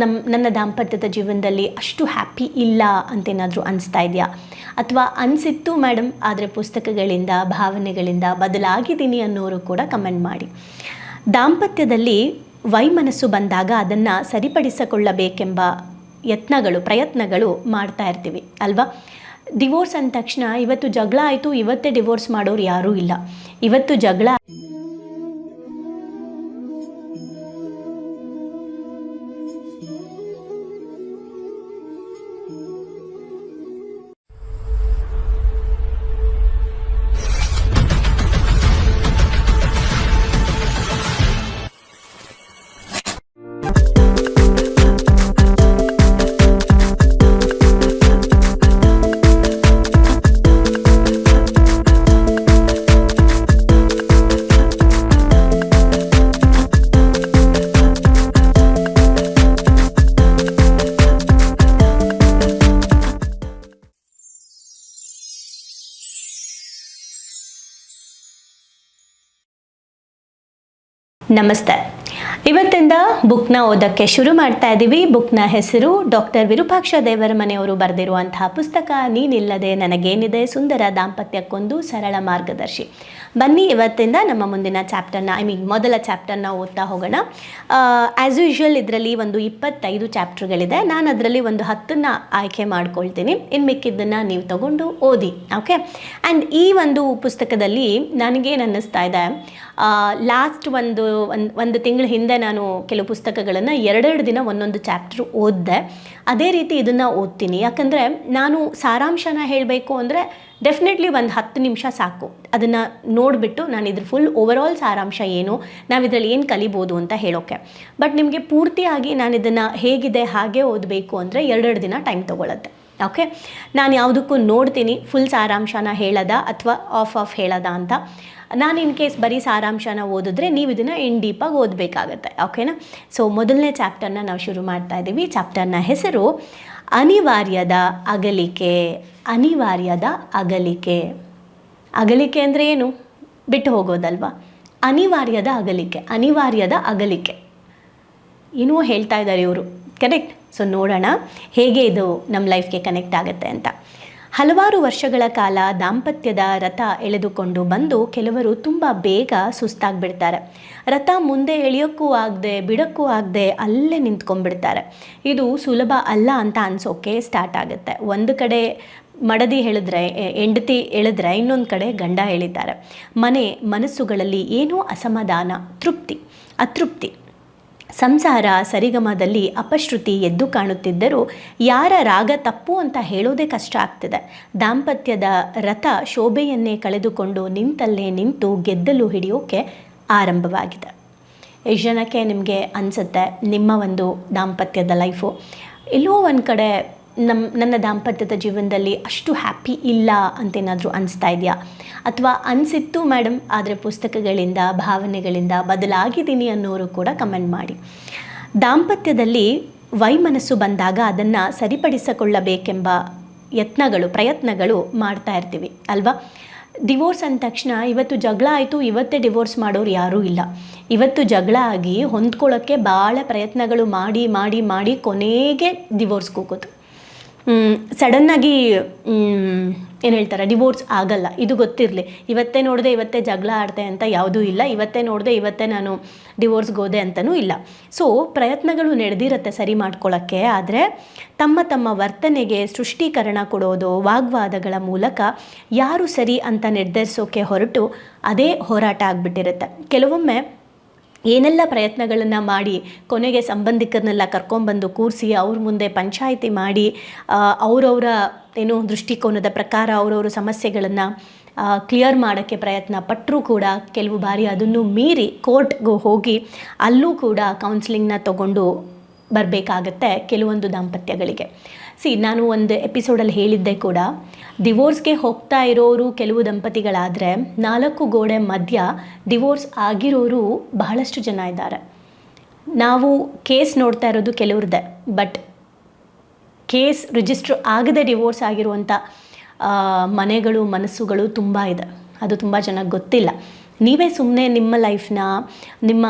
ನಮ್ಮ ನನ್ನ ದಾಂಪತ್ಯದ ಜೀವನದಲ್ಲಿ ಅಷ್ಟು ಹ್ಯಾಪಿ ಇಲ್ಲ ಅಂತೇನಾದರೂ ಅನಿಸ್ತಾ ಇದೆಯಾ? ಅಥವಾ ಅನಿಸಿತ್ತು ಮೇಡಮ್ ಆದರೆ ಪುಸ್ತಕಗಳಿಂದ, ಭಾವನೆಗಳಿಂದ ಬದಲಾಗಿದ್ದೀನಿ ಅನ್ನೋರು ಕೂಡ ಕಮೆಂಟ್ ಮಾಡಿ. ದಾಂಪತ್ಯದಲ್ಲಿ ವೈಮನಸ್ಸು ಬಂದಾಗ ಅದನ್ನು ಸರಿಪಡಿಸಿಕೊಳ್ಳಬೇಕೆಂಬ ಯತ್ನಗಳು, ಪ್ರಯತ್ನಗಳು ಮಾಡ್ತಾ ಇರ್ತೀವಿ, ಅಲ್ವಾ? ಡಿವೋರ್ಸ್ ಅಂದ ತಕ್ಷಣ ಇವತ್ತು ಜಗಳ ಆಯಿತು, ಇವತ್ತೇ ಡಿವೋರ್ಸ್ ಮಾಡೋರು ಯಾರೂ ಇಲ್ಲ. ಇವತ್ತು ಜಗಳ ನಮಸ್ತೆ. ಇವತ್ತಿಂದ ಬುಕ್ನ ಓದಕ್ಕೆ ಶುರು ಮಾಡ್ತಾ ಇದ್ದೀವಿ ಬುಕ್ನ ಹೆಸರು ಡಾಕ್ಟರ್ ವಿರೂಪಾಕ್ಷ ದೇವರ ಮನೆಯವರು ಬರೆದಿರುವಂತಹ ಪುಸ್ತಕ ನೀನಿಲ್ಲದೆ ನನಗೇನಿದೆ ಸುಂದರ ದಾಂಪತ್ಯಕ್ಕೊಂದು ಸರಳ ಮಾರ್ಗದರ್ಶಿ. ಬನ್ನಿ ಇವತ್ತಿಂದ ನಮ್ಮ ಮುಂದಿನ ಚಾಪ್ಟರ್ನ ಐ ಮೀನ್ ಮೊದಲ ಚಾಪ್ಟರ್ನ ಓದ್ತಾ ಹೋಗೋಣ. ಆ್ಯಸ್ ಯೂಶ್ವಲ್ ಇದರಲ್ಲಿ ಒಂದು ಇಪ್ಪತ್ತೈದು ಚಾಪ್ಟರ್ಗಳಿದೆ. ನಾನು ಅದರಲ್ಲಿ ಒಂದು ಹತ್ತನ್ನು ಆಯ್ಕೆ ಮಾಡ್ಕೊಳ್ತೀನಿ. ಇನ್ನು ಮಿಕ್ಕಿದ್ದನ್ನು ನೀವು ತಗೊಂಡು ಓದಿ ಓಕೆ ಆ್ಯಂಡ್ ಈ ಒಂದು ಪುಸ್ತಕದಲ್ಲಿ ನನಗೇನು ಅನ್ನಿಸ್ತಾ ಇದೆ ಲಾಸ್ಟ್ ಒಂದು ಒಂದು ಒಂದು ತಿಂಗಳ ಹಿಂದೆ ನಾನು ಕೆಲವು ಪುಸ್ತಕಗಳನ್ನು ಎರಡೆರಡು ದಿನ ಒಂದೊಂದು ಚಾಪ್ಟರ್ ಓದಿದೆ. ಅದೇ ರೀತಿ ಇದನ್ನು ಓದ್ತೀನಿ. ಯಾಕಂದರೆ ನಾನು ಸಾರಾಂಶನ ಹೇಳಬೇಕು ಅಂದರೆ ಡೆಫಿನೆಟ್ಲಿ ಒಂದು ಹತ್ತು ನಿಮಿಷ ಸಾಕು. ಅದನ್ನು ನೋಡಿಬಿಟ್ಟು ನಾನು ಇದ್ರ ಫುಲ್ ಓವರಾಲ್ ಸಾರಾಂಶ ಏನು ನಾವು ಇದರಲ್ಲಿ ಏನು ಕಲಿಬೋದು ಅಂತ ಹೇಳೋಕ್ಕೆ ಬಟ್ ನಿಮಗೆ ಪೂರ್ತಿಯಾಗಿ ನಾನು ಇದನ್ನು ಹೇಗಿದೆ, ಹಾಗೆ ಓದಬೇಕು ಅಂದರೆ ಎರಡೆರಡು ದಿನ ಟೈಮ್ ತೊಗೊಳತ್ತೆ. ಓಕೆ ನಾನು ಯಾವುದಕ್ಕೂ ನೋಡ್ತೀನಿ ಫುಲ್ ಸಾರಾಂಶನ ಹೇಳದ ಅಥವಾ ಆಫ್ ಆಫ್ ಹೇಳದ ಅಂತ. ನಾನು ಇನ್ ಕೇಸ್ ಬರೀ ಸಾರಾಂಶನ ಓದಿದ್ರೆ ನೀವು ಇದನ್ನು ಇನ್ ಡೀಪಾಗಿ ಓದಬೇಕಾಗತ್ತೆ ಓಕೆನಾ ಸೊ ಮೊದಲನೇ ಚಾಪ್ಟರ್ನ ನಾವು ಶುರು ಮಾಡ್ತಾ ಇದ್ದೀವಿ. ಚಾಪ್ಟರ್ನ ಹೆಸರು ಅನಿವಾರ್ಯದ ಅಗಲಿಕೆ ಅನಿವಾರ್ಯದ ಅಗಲಿಕೆ. ಅಗಲಿಕೆ ಅಂದರೆ ಏನು? ಬಿಟ್ಟು ಹೋಗೋದಲ್ವಾ? ಅನಿವಾರ್ಯದ ಅಗಲಿಕೆ ಅನಿವಾರ್ಯದ ಅಗಲಿಕೆ. ಏನೋ ಹೇಳ್ತಾ ಇದ್ದಾರೆ ಇವರು. ಕರೆಕ್ಟ್ ಸೊ ನೋಡೋಣ. ಹೇಗೆ ಇದು ನಮ್ಮ ಲೈಫ್ಗೆ ಕನೆಕ್ಟ್ ಆಗುತ್ತೆ ಅಂತ. ಹಲವಾರು ವರ್ಷಗಳ ಕಾಲ ದಾಂಪತ್ಯದ ರಥ ಎಳೆದುಕೊಂಡು ಬಂದು ಕೆಲವರು ತುಂಬ ಬೇಗ ಸುಸ್ತಾಗ್ಬಿಡ್ತಾರೆ. ರಥ ಮುಂದೆ ಎಳೆಯೋಕ್ಕೂ ಆಗದೆ, ಬಿಡೋಕ್ಕೂ ಆಗದೆ ಅಲ್ಲೇ ನಿಂತ್ಕೊಂಡ್ಬಿಡ್ತಾರೆ. ಇದು ಸುಲಭ ಅಲ್ಲ ಅಂತ ಅನ್ಸೋಕೆ ಸ್ಟಾರ್ಟ್ ಆಗುತ್ತೆ. ಒಂದು ಕಡೆ ಮಡದಿ ಹೇಳಿದ್ರೆ ಹೆಂಡತಿ ಎಳೆದ್ರೆ ಇನ್ನೊಂದು ಕಡೆ ಗಂಡ ಎಳಿತಾರೆ. ಮನೆ ಮನಸ್ಸುಗಳಲ್ಲಿ ಏನೋ ಅಸಮಾಧಾನ, ತೃಪ್ತಿ, ಅತೃಪ್ತಿ. ಸಂಸಾರ ಸರಿಗಮದಲ್ಲಿ ಅಪಶ್ರುತಿ ಎದ್ದು ಕಾಣುತ್ತಿದ್ದರೂ ಯಾರ ರಾಗ ತಪ್ಪು ಅಂತ ಹೇಳೋದೇ ಕಷ್ಟ ಆಗ್ತಿದೆ. ದಾಂಪತ್ಯದ ರಥ ಶೋಭೆಯನ್ನೇ ಕಳೆದುಕೊಂಡು ನಿಂತಲ್ಲೇ ನಿಂತು ಗೆದ್ದಲು ಹಿಡಿಯೋಕೆ ಆರಂಭವಾಗಿದೆ. ಎಷ್ಟು ಜನಕ್ಕೆ ನಿಮಗೆ ಅನಿಸುತ್ತೆ, ನಿಮ್ಮ ಒಂದು ದಾಂಪತ್ಯದ ಲೈಫು. ಎಲ್ಲೋ ಒಂದು ಕಡೆ ನಮ್ಮ ನನ್ನ ದಾಂಪತ್ಯದ ಜೀವನದಲ್ಲಿ ಅಷ್ಟು ಹ್ಯಾಪಿ ಇಲ್ಲ ಅಂತೇನಾದರೂ ಅನಿಸ್ತಾ ಇದೆಯಾ? ಅಥವಾ ಅನಿಸಿತ್ತು ಮೇಡಮ್ ಆದರೆ ಪುಸ್ತಕಗಳಿಂದ, ಭಾವನೆಗಳಿಂದ ಬದಲಾಗಿದ್ದೀನಿ ಅನ್ನೋರು ಕೂಡ ಕಮೆಂಟ್ ಮಾಡಿ. ದಾಂಪತ್ಯದಲ್ಲಿ ವೈಮನಸ್ಸು ಬಂದಾಗ ಅದನ್ನು ಸರಿಪಡಿಸಿಕೊಳ್ಳಬೇಕೆಂಬ ಯತ್ನಗಳು, ಪ್ರಯತ್ನಗಳು ಮಾಡ್ತಾ ಇರ್ತೀವಿ, ಅಲ್ವಾ? ಡಿವೋರ್ಸ್ ಅಂದ ತಕ್ಷಣ ಇವತ್ತು ಜಗಳ ಆಯಿತು, ಇವತ್ತೇ ಡಿವೋರ್ಸ್ ಮಾಡೋರು ಯಾರೂ ಇಲ್ಲ. ಇವತ್ತು ಜಗಳ ಆಗಿ ಹೊಂದ್ಕೊಳ್ಳೋಕ್ಕೆ ಭಾಳ ಪ್ರಯತ್ನಗಳು ಮಾಡಿ ಮಾಡಿ ಮಾಡಿ ಕೊನೆಗೆ ಡಿವೋರ್ಸ್ ಹೋಗೋದು ಸಡನ್ನಾಗಿ ಏನು ಹೇಳ್ತಾರೆ ಡಿವೋರ್ಸ್ ಆಗಲ್ಲ. ಇದು ಗೊತ್ತಿರಲಿ. ಇವತ್ತೇ ನೋಡಿದೆ ಇವತ್ತೇ ಜಗಳ ಆಡ್ತೆ ಅಂತ ಯಾವುದೂ ಇಲ್ಲ. ಇವತ್ತೇ ನೋಡಿದೆ ಇವತ್ತೇ ನಾನು ಡಿವೋರ್ಸ್ಗೆ ಹೋದೆ ಅಂತಲೂ ಇಲ್ಲ. ಸೊ ಪ್ರಯತ್ನಗಳು ನಡೆದಿರುತ್ತೆ ಸರಿ ಮಾಡ್ಕೊಳ್ಳೋಕ್ಕೆ ಆದರೆ, ತಮ್ಮ ತಮ್ಮ ವರ್ತನೆಗೆ ಸೃಷ್ಟೀಕರಣ ಕೊಡೋದು, ವಾಗ್ವಾದಗಳ ಮೂಲಕ ಯಾರು ಸರಿ ಅಂತ ನಿರ್ಧರಿಸೋಕೆ ಹೊರಟು, ಅದೇ ಹೋರಾಟ ಆಗಿಬಿಟ್ಟಿರುತ್ತೆ. ಕೆಲವೊಮ್ಮೆ ಏನೆಲ್ಲ ಪ್ರಯತ್ನಗಳನ್ನು ಮಾಡಿ ಕೊನೆಗೆ ಸಂಬಂಧಿಕರನ್ನೆಲ್ಲ ಕರ್ಕೊಂಬಂದು ಕೂರಿಸಿ ಅವ್ರ ಮುಂದೆ ಪಂಚಾಯಿತಿ ಮಾಡಿ ಅವರವರ ಏನು ದೃಷ್ಟಿಕೋನದ ಪ್ರಕಾರ ಅವರವ್ರ ಸಮಸ್ಯೆಗಳನ್ನು ಕ್ಲಿಯರ್ ಮಾಡೋಕ್ಕೆ ಪ್ರಯತ್ನ ಪಟ್ಟರೂ ಕೂಡ ಕೆಲವು ಬಾರಿ ಅದನ್ನು ಮೀರಿ ಕೋರ್ಟ್ಗೂ ಹೋಗಿ ಅಲ್ಲೂ ಕೂಡ ಕೌನ್ಸಿಲಿಂಗ್ನ ತಗೊಂಡು ಬರಬೇಕಾಗತ್ತೆ ಕೆಲವೊಂದು ದಾಂಪತ್ಯಗಳಿಗೆ. ಸಿ, ನಾನು ಒಂದು ಎಪಿಸೋಡಲ್ಲಿ ಹೇಳಿದ್ದೆ ಕೂಡ ಡಿವೋರ್ಸ್ಗೆ ಹೋಗ್ತಾ ಇರೋರು ಕೆಲವು ದಂಪತಿಗಳಾದರೆ, ನಾಲ್ಕು ಗೋಡೆ ಮಧ್ಯ ಡಿವೋರ್ಸ್ ಆಗಿರೋರು ಬಹಳಷ್ಟು ಜನ ಇದ್ದಾರೆ. ನಾವು ಕೇಸ್ ನೋಡ್ತಾ ಇರೋದು ಕೆಲವ್ರದ್ದೆ, ಬಟ್ ಕೇಸ್ ರಿಜಿಸ್ಟರ್ ಆಗದೆ ಡಿವೋರ್ಸ್ ಆಗಿರುವಂಥ ಮನೆಗಳು, ಮನಸ್ಸುಗಳು ತುಂಬ ಇದೆ. ಅದು ತುಂಬ ಜನಕ್ಕೆ ಗೊತ್ತಿಲ್ಲ. ನೀವೇ ಸುಮ್ಮನೆ ನಿಮ್ಮ ಲೈಫ್ನ ನಿಮ್ಮ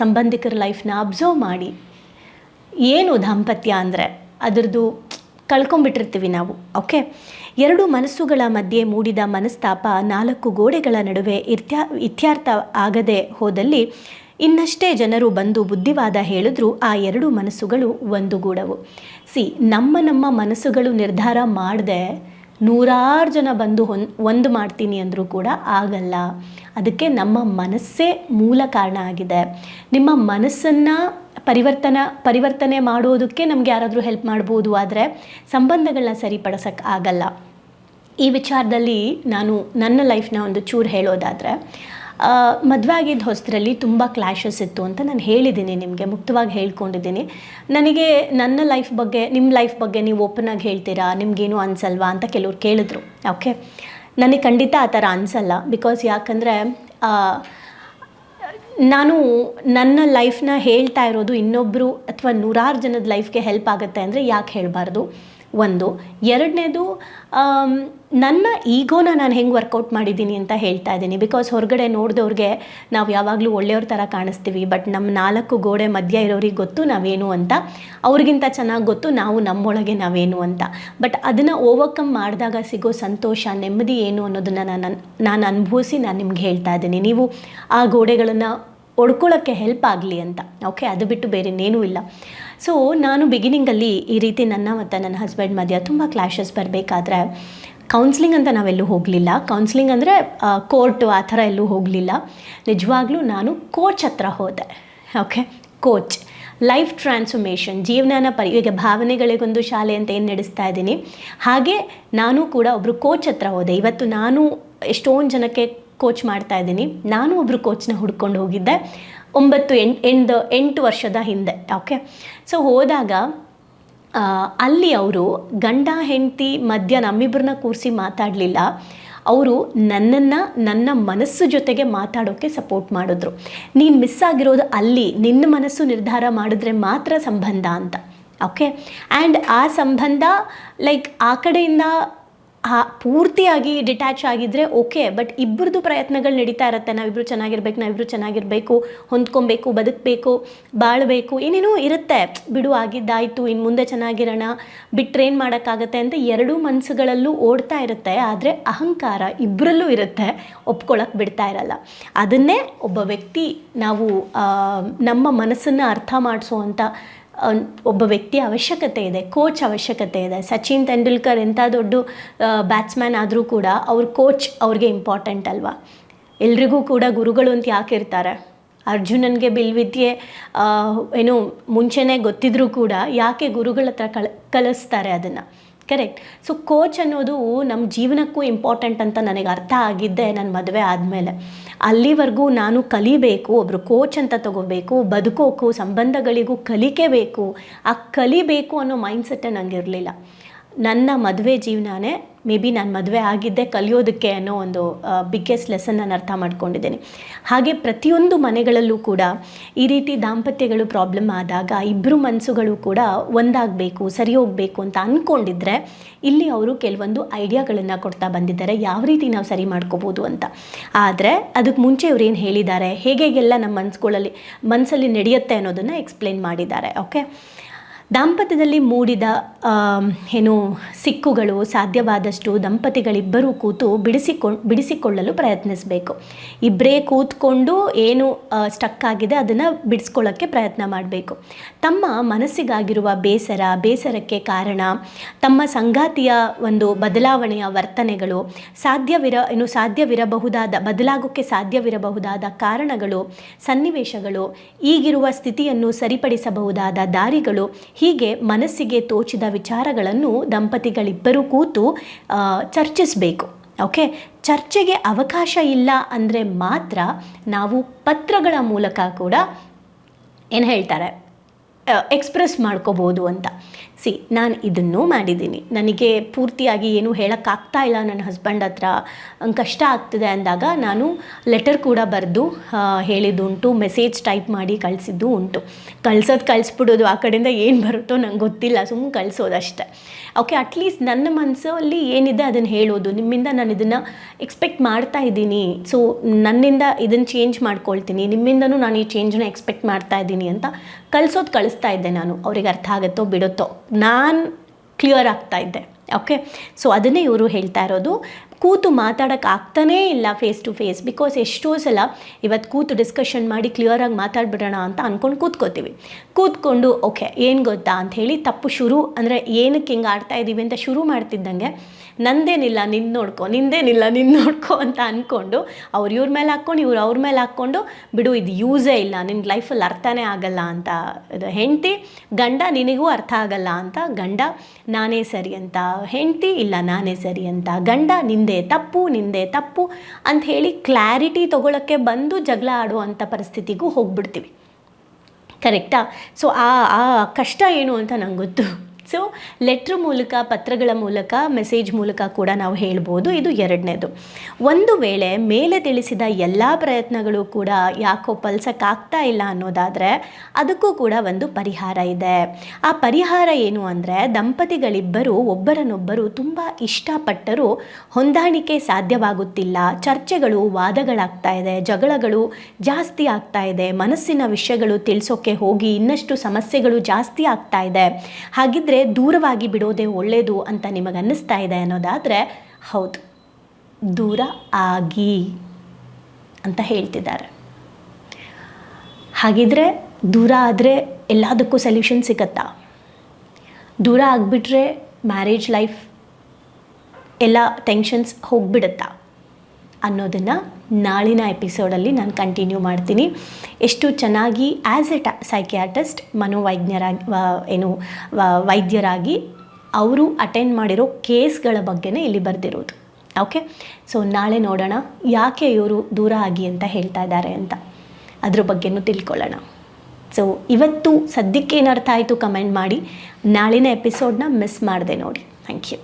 ಸಂಬಂಧಿಕರ ಲೈಫ್ನ ಅಬ್ಸರ್ವ್ ಮಾಡಿ. ಏನು ದಾಂಪತ್ಯ ಅಂದರೆ ಅದರದ್ದು ಕಳ್ಕೊಂಬಿಟ್ಟಿರ್ತೀವಿ ನಾವು ಓಕೆ ಎರಡು ಮನಸ್ಸುಗಳ ಮಧ್ಯೆ ಮೂಡಿದ ಮನಸ್ತಾಪ ನಾಲ್ಕು ಗೋಡೆಗಳ ನಡುವೆ ಇತ್ಯಾ, ಇತ್ಯರ್ಥ ಆಗದೆ ಹೋದಲ್ಲಿ ಇನ್ನಷ್ಟೇ ಜನರು ಬಂದು ಬುದ್ಧಿವಾದ ಹೇಳಿದ್ರು ಆ ಎರಡು ಮನಸ್ಸುಗಳು ಒಂದುಗೂಡವು. ಸಿ ನಮ್ಮ ನಮ್ಮ ಮನಸ್ಸುಗಳು ನಿರ್ಧಾರ ಮಾಡದೆ ನೂರಾರು ಜನ ಬಂದು ಹೊನ್, ಒಂದು ಮಾಡ್ತೀನಿ ಅಂದರೂ ಕೂಡ ಆಗಲ್ಲ. ಅದಕ್ಕೆ ನಮ್ಮ ಮನಸ್ಸೇ ಮೂಲ ಕಾರಣ ಆಗಿದೆ. ನಿಮ್ಮ ಮನಸ್ಸನ್ನು ಪರಿವರ್ತನ, ಪರಿವರ್ತನೆ ಮಾಡೋದಕ್ಕೆ ನಮಗೆ ಯಾರಾದರೂ ಹೆಲ್ಪ್ ಮಾಡ್ಬೋದು ಆದರೆ ಸಂಬಂಧಗಳನ್ನ ಸರಿಪಡಿಸೋಕ್ಕೆ ಆಗಲ್ಲ. ಈ ವಿಚಾರದಲ್ಲಿ ನಾನು ನನ್ನ ಲೈಫ್ನ ಒಂದು ಚೂರು ಹೇಳೋದಾದರೆ ಮದುವೆ ಆಗಿದ್ದ ಹೊಸದ್ರಲ್ಲಿ ತುಂಬ ಕ್ಲ್ಯಾಶಸ್ ಇತ್ತು ಅಂತ ನಾನು ಹೇಳಿದ್ದೀನಿ ನಿಮಗೆ, ಮುಕ್ತವಾಗಿ ಹೇಳ್ಕೊಂಡಿದ್ದೀನಿ ನನಗೆ ನನ್ನ ಲೈಫ್ ಬಗ್ಗೆ ನಿಮ್ಮ ಲೈಫ್ ಬಗ್ಗೆ ನೀವು ಓಪನ್ ಆಗಿ ಹೇಳ್ತೀರಾ, ನಿಮಗೇನು ಅನ್ಸಲ್ವಾ ಅಂತ ಕೆಲವ್ರು ಕೇಳಿದ್ರು ಓಕೆ ನನಗೆ ಖಂಡಿತ ಆ ಥರ ಅನಿಸಲ್ಲ ಬಿಕಾಸ್ ಯಾಕಂದರೆ ನಾನು ನನ್ನ ಲೈಫ್ನ ಹೇಳ್ತಾ ಇರೋದು ಇನ್ನೊಬ್ಬರು ಅಥವಾ ನೂರಾರು ಜನದ ಲೈಫ್ಗೆ ಹೆಲ್ಪ್ ಆಗುತ್ತೆ ಅಂದರೆ ಯಾಕೆ ಹೇಳಬಾರ್ದು? ಒಂದು. ಎರಡನೇದು ನನ್ನ ಈಗೋನ ನಾನು ಹೆಂಗೆ ವರ್ಕೌಟ್ ಮಾಡಿದ್ದೀನಿ ಅಂತ ಹೇಳ್ತಾ ಇದ್ದೀನಿ. ಬಿಕಾಸ್ ಹೊರಗಡೆ ನೋಡಿದವ್ರಿಗೆ ನಾವು ಯಾವಾಗಲೂ ಒಳ್ಳೆಯವ್ರ ಥರ ಕಾಣಿಸ್ತೀವಿ ಬಟ್ ನಮ್ಮ ನಾಲ್ಕು ಗೋಡೆ ಮಧ್ಯ ಇರೋರಿಗೆ ಗೊತ್ತು ನಾವೇನು ಅಂತ. ಅವ್ರಿಗಿಂತ ಚೆನ್ನಾಗಿ ಗೊತ್ತು ನಾವು ನಮ್ಮೊಳಗೆ ನಾವೇನು ಅಂತ. ಬಟ್ ಅದನ್ನು ಓವರ್ಕಮ್ ಮಾಡಿದಾಗ ಸಿಗೋ ಸಂತೋಷ, ನೆಮ್ಮದಿ ಏನು ಅನ್ನೋದನ್ನು ನಾನು ನಾನು ಅನುಭವಿಸಿ ನಾನು ನಿಮ್ಗೆ ಹೇಳ್ತಾ ಇದ್ದೀನಿ. ನೀವು ಆ ಗೋಡೆಗಳನ್ನು ಒಡ್ಕೊಳ್ಳೋಕ್ಕೆ ಹೆಲ್ಪ್ ಆಗಲಿ ಅಂತ. ಓಕೆ ಅದು ಬಿಟ್ಟು ಬೇರೆ ಇನ್ನೇನೂ ಇಲ್ಲ. ಸೊ ನಾನು ಬಿಗಿನಿಂಗಲ್ಲಿ ಈ ರೀತಿ ನನ್ನ ಮತ್ತು ನನ್ನ ಹಸ್ಬೆಂಡ್ ಮಧ್ಯ ತುಂಬ ಕ್ಲಾಶಸ್ ಬರಬೇಕಾದ್ರೆ ಕೌನ್ಸ್ಲಿಂಗ್ ಅಂತ ನಾವೆಲ್ಲೂ ಹೋಗಲಿಲ್ಲ. ಕೌನ್ಸ್ಲಿಂಗ್ ಅಂದರೆ ಕೋರ್ಟು ಆ ಥರ ಎಲ್ಲೂ ಹೋಗಲಿಲ್ಲ. ನಿಜವಾಗ್ಲೂ ನಾನು ಕೋಚ್ ಹತ್ರ ಹೋದೆ. ಓಕೆ ಕೋಚ್ ಲೈಫ್ ಟ್ರಾನ್ಸ್ಫರ್ಮೇಷನ್ ಜೀವನನ ಪರಿ, ಈಗ ಭಾವನೆಗಳಿಗೊಂದು ಶಾಲೆ ಅಂತ ಏನು ನಡೆಸ್ತಾ ಇದ್ದೀನಿ. ಹಾಗೆ ನಾನು ಕೂಡ ಒಬ್ಬರು ಕೋಚ್ ಹತ್ರ ಹೋದೆ. ಇವತ್ತು ನಾನು ಎಷ್ಟೊಂದು ಜನಕ್ಕೆ ಕೋಚ್ ಮಾಡ್ತಾ ಇದ್ದೀನಿ. ನಾನು ಒಬ್ಬರು ಕೋಚ್ನ ಹುಡ್ಕೊಂಡು ಹೋಗಿದ್ದೆ. ಒಂಬತ್ತು, ಎಂಟು ಎಂಟು ವರ್ಷದ ಹಿಂದೆ. ಓಕೆ ಸೊ ಹೋದಾಗ ಅಲ್ಲಿ ಅವರು ಗಂಡ, ಹೆಂಡತಿ ಮಧ್ಯ ನಮ್ಮಿಬ್ಬರನ್ನ ಕೂರಿಸಿ ಮಾತಾಡಲಿಲ್ಲ. ಅವರು ನನ್ನನ್ನು, ನನ್ನ ಮನಸ್ಸು ಜೊತೆಗೆ ಮಾತಾಡೋಕ್ಕೆ ಸಪೋರ್ಟ್ ಮಾಡಿದ್ರು. ನೀನು ಮಿಸ್ ಆಗಿರೋದು ಅಲ್ಲಿ, ನಿನ್ನ ಮನಸ್ಸು ನಿರ್ಧಾರ ಮಾಡಿದ್ರೆ ಮಾತ್ರ ಸಂಬಂಧ ಅಂತ. ಓಕೆ ಆ್ಯಂಡ್ ಆ ಸಂಬಂಧ ಲೈಕ್ ಆ ಕಡೆಯಿಂದ ಆ ಪೂರ್ತಿಯಾಗಿ ಡಿಟ್ಯಾಚ್ ಆಗಿದ್ದರೆ ಓಕೆ ಬಟ್ ಇಬ್ಬರದು ಪ್ರಯತ್ನಗಳು ನಡೀತಾ ಇರುತ್ತೆ. ನಾವಿಬ್ರು ಚೆನ್ನಾಗಿರ್ಬೇಕು ನಾವಿಬ್ರು ಚೆನ್ನಾಗಿರ್ಬೇಕು ಹೊಂದ್ಕೊಬೇಕು ಬದುಕಬೇಕು ಬಾಳಬೇಕು ಏನೇನೋ ಇರುತ್ತೆ. ಬಿಡು ಆಗಿದ್ದಾಯಿತು ಇನ್ನು ಮುಂದೆ ಚೆನ್ನಾಗಿರೋಣ ಬಿಟ್ರೇನು ಮಾಡೋಕ್ಕಾಗತ್ತೆ ಅಂತ ಎರಡೂ ಮನಸ್ಸುಗಳಲ್ಲೂ ಓಡ್ತಾ ಇರುತ್ತೆ. ಆದರೆ ಅಹಂಕಾರ ಇಬ್ಬರಲ್ಲೂ ಇರುತ್ತೆ ಒಪ್ಕೊಳ್ಳೋಕೆ ಬಿಡ್ತಾ ಇರಲ್ಲ. ಅದನ್ನೇ ಒಬ್ಬ ವ್ಯಕ್ತಿ ನಾವು ನಮ್ಮ ಮನಸ್ಸನ್ನು ಅರ್ಥ ಮಾಡಿಸೋವಂಥ ಅಹ್, ಒಬ್ಬ ವ್ಯಕ್ತಿ ಅವಶ್ಯಕತೆ ಇದೆ ಕೋಚ್ ಅವಶ್ಯಕತೆ ಇದೆ. ಸಚಿನ್ ತೆಂಡೂಲ್ಕರ್ ಎಂಥ ದೊಡ್ಡ ಬ್ಯಾಟ್ಸ್ಮ್ಯಾನ್ ಆದರೂ ಕೂಡ ಅವ್ರ ಕೋಚ್ ಅವ್ರಿಗೆ ಇಂಪಾರ್ಟೆಂಟ್ ಅಲ್ವಾ? ಎಲ್ರಿಗೂ ಕೂಡ ಗುರುಗಳು ಅಂತ ಯಾಕೆ ಇರ್ತಾರೆ? ಅರ್ಜುನನಿಗೆ ಬಿಲ್ವಿದ್ಯೆ ಏನು ಮುಂಚೆನೇ ಗೊತ್ತಿದ್ರೂ ಕೂಡ ಯಾಕೆ ಗುರುಗಳ ಹತ್ರ ಕಳ ಕಲಿಸ್ತಾರೆ ಅದನ್ನು? ಕರೆಕ್ಟ್ ಸೊ ಕೋಚ್ ಅನ್ನೋದು ನಮ್ಮ ಜೀವನಕ್ಕೂ ಇಂಪಾರ್ಟೆಂಟ್ ಅಂತ ನನಗೆ ಅರ್ಥ ಆಗಿದ್ದೆ ನನ್ನ ಮದುವೆ ಆದಮೇಲೆ. ಅಲ್ಲಿವರೆಗೂ ನಾನು ಕಲಿಬೇಕು ಒಬ್ಬರು ಕೋಚ್ ಅಂತ ತಗೋಬೇಕು, ಬದುಕೋಕು, ಸಂಬಂಧಗಳಿಗೂ ಕಲಿಕೆ ಬೇಕು. ಆ ಕಲಿಬೇಕು ಅನ್ನೋ ಮೈಂಡ್ಸೆಟ್ಟೇ ನನಗೆ ಇರಲಿಲ್ಲ ನನ್ನ ಮದುವೆ ಜೀವನನೇ ಮೇ ಬಿ ನಾನು ಮದುವೆ ಆಗಿದ್ದೆ ಕಲಿಯೋದಕ್ಕೆ ಅನ್ನೋ ಒಂದು ಬಿಗ್ಗೆಸ್ಟ್ ಲೆಸನ್ ನಾನು ಅರ್ಥ ಮಾಡ್ಕೊಂಡಿದ್ದೇನೆ. ಹಾಗೆ ಪ್ರತಿಯೊಂದು ಮನೆಗಳಲ್ಲೂ ಕೂಡ ಈ ರೀತಿ ದಾಂಪತ್ಯಗಳು ಪ್ರಾಬ್ಲಮ್ ಆದಾಗ ಇಬ್ಬರು ಮನಸ್ಸುಗಳು ಕೂಡ ಒಂದಾಗಬೇಕು ಸರಿ ಹೋಗಬೇಕು ಅಂತ ಅಂದ್ಕೊಂಡಿದ್ರೆ ಇಲ್ಲಿ ಅವರು ಕೆಲವೊಂದು ಐಡಿಯಾಗಳನ್ನು ಕೊಡ್ತಾ ಬಂದಿದ್ದಾರೆ. ಯಾವ ರೀತಿ ನಾವು ಸರಿ ಮಾಡ್ಕೋಬೋದು ಅಂತ. ಆದರೆ ಅದಕ್ಕೆ ಮುಂಚೆ ಇವ್ರು ಏನು ಹೇಳಿದ್ದಾರೆ? ಹೇಗೆಲ್ಲ ನಮ್ಮ ಮನಸ್ಸುಗಳಲ್ಲಿ ಮನಸ್ಸಲ್ಲಿ ನಡೆಯುತ್ತೆ ಅನ್ನೋದನ್ನು ಎಕ್ಸ್ಪ್ಲೇನ್ ಮಾಡಿದ್ದಾರೆ ಓಕೆ ದಾಂಪತ್ಯದಲ್ಲಿ ಮೂಡಿದ ಏನು ಸಿಕ್ಕುಗಳು ಸಾಧ್ಯವಾದಷ್ಟು ದಂಪತಿಗಳಿಬ್ಬರೂ ಕೂತು ಬಿಡಿಸಿಕೊ, ಬಿಡಿಸಿಕೊಳ್ಳಲು ಪ್ರಯತ್ನಿಸಬೇಕು. ಇಬ್ಬರೇ ಕೂತ್ಕೊಂಡು ಏನು ಸ್ಟಕ್ ಆಗಿದೆ ಅದನ್ನು ಬಿಡಿಸ್ಕೊಳ್ಳೋಕ್ಕೆ ಪ್ರಯತ್ನ ಮಾಡಬೇಕು. ತಮ್ಮ ಮನಸ್ಸಿಗಾಗಿರುವ ಬೇಸರ, ಬೇಸರಕ್ಕೆ ಕಾರಣ, ತಮ್ಮ ಸಂಗಾತಿಯ ಒಂದು ಬದಲಾವಣೆಯ ವರ್ತನೆಗಳು, ಸಾಧ್ಯವಿರ ಏನು ಸಾಧ್ಯವಿರಬಹುದಾದ, ಬದಲಾಗೋಕ್ಕೆ ಸಾಧ್ಯವಿರಬಹುದಾದ ಕಾರಣಗಳು, ಸನ್ನಿವೇಶಗಳು, ಈಗಿರುವ ಸ್ಥಿತಿಯನ್ನು ಸರಿಪಡಿಸಬಹುದಾದ ದಾರಿಗಳು ಹೀಗೆ ಮನಸ್ಸಿಗೆ ತೋಚಿದ ವಿಚಾರಗಳನ್ನು ದಂಪತಿಗಳಿಬ್ಬರೂ ಕೂತು ಚರ್ಚಿಸಬೇಕು. ಓಕೆ? ಚರ್ಚೆಗೆ ಅವಕಾಶ ಇಲ್ಲ ಅಂದರೆ ಮಾತ್ರ ನಾವು ಪತ್ರಗಳ ಮೂಲಕ ಕೂಡ ಏನು ಹೇಳ್ತಾರೆ ಎಕ್ಸ್ಪ್ರೆಸ್ ಮಾಡ್ಕೋಬೋದು ಅಂತ. ಸಿ, ನಾನು ಇದನ್ನೂ ಮಾಡಿದ್ದೀನಿ. ನನಗೆ ಪೂರ್ತಿಯಾಗಿ ಏನು ಹೇಳೋಕ್ಕಾಗ್ತಾ ಇಲ್ಲ. ನನ್ನ ಹಸ್ಬೆಂಡ್ ಹತ್ರ ಕಷ್ಟ ಆಗ್ತಿದೆ ಅಂದಾಗ ನಾನು ಲೆಟರ್ ಕೂಡ ಬರೆದು ಹೇಳಿದ್ದುಂಟು ಮೆಸೇಜ್ ಟೈಪ್ ಮಾಡಿ ಕಳಿಸಿದ್ದು ಉಂಟು. ಕಳ್ಸೋದು ಕಳಿಸ್ಬಿಡೋದು ಆ ಕಡೆಯಿಂದ ಏನು ಬರುತ್ತೋ ನಂಗೆ ಗೊತ್ತಿಲ್ಲ. ಸುಮ್ಮನೆ ಕಳಿಸೋದು ಅಷ್ಟೇ. ಓಕೆ ಅಟ್ಲೀಸ್ಟ್ ನನ್ನ ಮನಸ್ಸಲ್ಲಿ ಏನಿದೆ ಅದನ್ನು ಹೇಳೋದು. ನಿಮ್ಮಿಂದ ನಾನು ಇದನ್ನು ಎಕ್ಸ್ಪೆಕ್ಟ್ ಮಾಡ್ತಾ ಇದ್ದೀನಿ. ಸೊ ನನ್ನಿಂದ ಇದನ್ನು ಚೇಂಜ್ ಮಾಡ್ಕೊಳ್ತೀನಿ. ನಿಮ್ಮಿಂದನೂ ನಾನು ಈ ಚೇಂಜನ್ನ ಎಕ್ಸ್ಪೆಕ್ಟ್ ಮಾಡ್ತಾ ಇದ್ದೀನಿ ಅಂತ ಕಳಿಸೋದು ಕಳಿಸ್ತಾ ಇದ್ದೆ ನಾನು. ಅವ್ರಿಗೆ ಅರ್ಥ ಆಗುತ್ತೋ ಬಿಡುತ್ತೋ? ನಾನು ಕ್ಲಿಯರ್ ಆಗ್ತಾ ಇದ್ದೆ ಓಕೆ ಸೊ ಅದನ್ನೇ ಇವರು ಹೇಳ್ತಾ ಇರೋದು. ಕೂತು ಮಾತಾಡೋಕ್ಕೆ ಆಗ್ತಾನೇ ಇಲ್ಲ ಫೇಸ್ ಟು ಫೇಸ್ ಬಿಕಾಸ್ ಎಷ್ಟೋ ಸಲ ಇವತ್ತು ಕೂತು ಡಿಸ್ಕಷನ್ ಮಾಡಿ ಕ್ಲಿಯರಾಗಿ ಮಾತಾಡ್ಬಿಡೋಣ ಅಂತ ಅಂದ್ಕೊಂಡು ಕೂತ್ಕೋತೀವಿ. ಕೂತ್ಕೊಂಡು ಓಕೆ ಏನು ಗೊತ್ತಾ ಅಂತ ಹೇಳಿ ತಪ್ಪು ಶುರು, ಅಂದರೆ ಏನಕ್ಕೆ ಹಿಂಗೆ ಆಡ್ತಾ ಇದ್ದೀವಿ ಅಂತ ಶುರು ಮಾಡ್ತಿದ್ದಂಗೆ ನಂದೇನಿಲ್ಲ ನಿನ್ನ ನೋಡ್ಕೊ, ನಿಂದೇನಿಲ್ಲ ನಿನ್ನ ನೋಡ್ಕೊ ಅಂತ ಅಂದ್ಕೊಂಡು ಅವ್ರು ಇವ್ರ ಮೇಲೆ ಹಾಕ್ಕೊಂಡು, ಇವ್ರು ಅವ್ರ ಮೇಲೆ ಹಾಕ್ಕೊಂಡು, ಬಿಡು, ಇದು ಯೂಸೇ ಇಲ್ಲ ನಿನ್ನ ಲೈಫಲ್ಲಿ ಅರ್ಥನೇ ಆಗಲ್ಲ ಅಂತ ಇದು ಹೆಂಡತಿ, ಗಂಡ ನಿನಗೂ ಅರ್ಥ ಆಗಲ್ಲ ಅಂತ, ಗಂಡ ನಾನೇ ಸರಿ ಅಂತ, ಹೆಂಡತಿ ಇಲ್ಲ, ನಾನೇ ಸರಿ ಅಂತ, ಗಂಡ ನಿಂದೆ ತಪ್ಪು ನಿಂದೆ ತಪ್ಪು ಅಂತ ಹೇಳಿ ಕ್ಲಾರಿಟಿ ತೊಗೊಳಕ್ಕೆ ಬಂದು ಜಗಳ ಆಡುವಂಥ ಪರಿಸ್ಥಿತಿಗೂ ಹೋಗ್ಬಿಡ್ತೀವಿ. ಕರೆಕ್ಟಾ ಸೊ ಆ ಆ ಕಷ್ಟ ಏನು ಅಂತ ನಂಗೆ ಗೊತ್ತು. ಸೊ ಲೆಟ್ರ್ ಮೂಲಕ, ಪತ್ರಗಳ ಮೂಲಕ ಮೆಸೇಜ್ ಮೂಲಕ ಕೂಡ ನಾವು ಹೇಳ್ಬೋದು ಇದು ಎರಡನೇದು. ಒಂದು ವೇಳೆ ಮೇಲೆ ತಿಳಿಸಿದ ಎಲ್ಲ ಪ್ರಯತ್ನಗಳು ಕೂಡ ಯಾಕೋ ಪಲ್ಸಕ್ಕಾಗ್ತಾ ಇಲ್ಲ ಅನ್ನೋದಾದರೆ ಅದಕ್ಕೂ ಕೂಡ ಒಂದು ಪರಿಹಾರ ಇದೆ. ಆ ಪರಿಹಾರ ಏನು ಅಂದರೆ ದಂಪತಿಗಳಿಬ್ಬರು ಒಬ್ಬರನ್ನೊಬ್ಬರು ತುಂಬ ಇಷ್ಟಪಟ್ಟರೂ ಹೊಂದಾಣಿಕೆ ಸಾಧ್ಯವಾಗುತ್ತಿಲ್ಲ. ಚರ್ಚೆಗಳು ವಾದಗಳಾಗ್ತಾ ಇದೆ, ಜಗಳಗಳು ಜಾಸ್ತಿ ಆಗ್ತಾ ಇದೆ, ಮನಸ್ಸಿನ ವಿಷಯಗಳು ತಿಳಿಸೋಕೆ ಹೋಗಿ ಇನ್ನಷ್ಟು ಸಮಸ್ಯೆಗಳು ಜಾಸ್ತಿ ಆಗ್ತಾ ಇದೆ. ಹಾಗಿದ್ರೆ ದೂರವಾಗಿ ಬಿಡೋದೇ ಒಳ್ಳೆಯದು ಅಂತ ನಿಮಗೆ ಅನ್ನಿಸ್ತಾ ಇದೆ ಅನ್ನೋದಾದರೆ, ಹೌದು, ದೂರ ಆಗಿ ಅಂತ ಹೇಳ್ತಿದ್ದಾರೆ. ಹಾಗಿದ್ರೆ ದೂರ ಆದರೆ ಎಲ್ಲದಕ್ಕೂ ಸೊಲ್ಯೂಷನ್ ಸಿಗತ್ತಾ? ದೂರ ಆಗಿಬಿಟ್ರೆ ಮ್ಯಾರೇಜ್ ಲೈಫ್ ಎಲ್ಲ ಟೆನ್ಷನ್ಸ್ ಹೋಗ್ಬಿಡುತ್ತಾ? ಅನ್ನೋದನ್ನು ನಾಳಿನ ಎಪಿಸೋಡಲ್ಲಿ ನಾನು ಕಂಟಿನ್ಯೂ ಮಾಡ್ತೀನಿ. ಎಷ್ಟು ಚೆನ್ನಾಗಿ ಆ್ಯಸ್ ಎ ಸೈಕಿಯಾಟಿಸ್ಟ್ ಮನೋವೈಜ್ಞರಾಗಿ ಏನು ವೈದ್ಯರಾಗಿ ಅವರು ಅಟೆಂಡ್ ಮಾಡಿರೋ ಕೇಸ್ಗಳ ಬಗ್ಗೆನೇ ಇಲ್ಲಿ ಬರೆದಿರೋದು. ಓಕೆ ಸೊ ನಾಳೆ ನೋಡೋಣ, ಯಾಕೆ ಇವರು ದೂರ ಆಗಿ ಅಂತ ಹೇಳ್ತಾ ಇದ್ದಾರೆ ಅಂತ. ಅದ್ರ ಬಗ್ಗೆನೂ ತಿಳ್ಕೊಳ್ಳೋಣ. ಸೊ ಇವತ್ತು ಸದ್ಯಕ್ಕೆ ಏನರ್ಥ ಆಯಿತು ಕಮೆಂಟ್ ಮಾಡಿ. ನಾಳಿನ ಎಪಿಸೋಡ್ನ ಮಿಸ್ ಮಾಡಿದೆ ನೋಡಿ. Thank you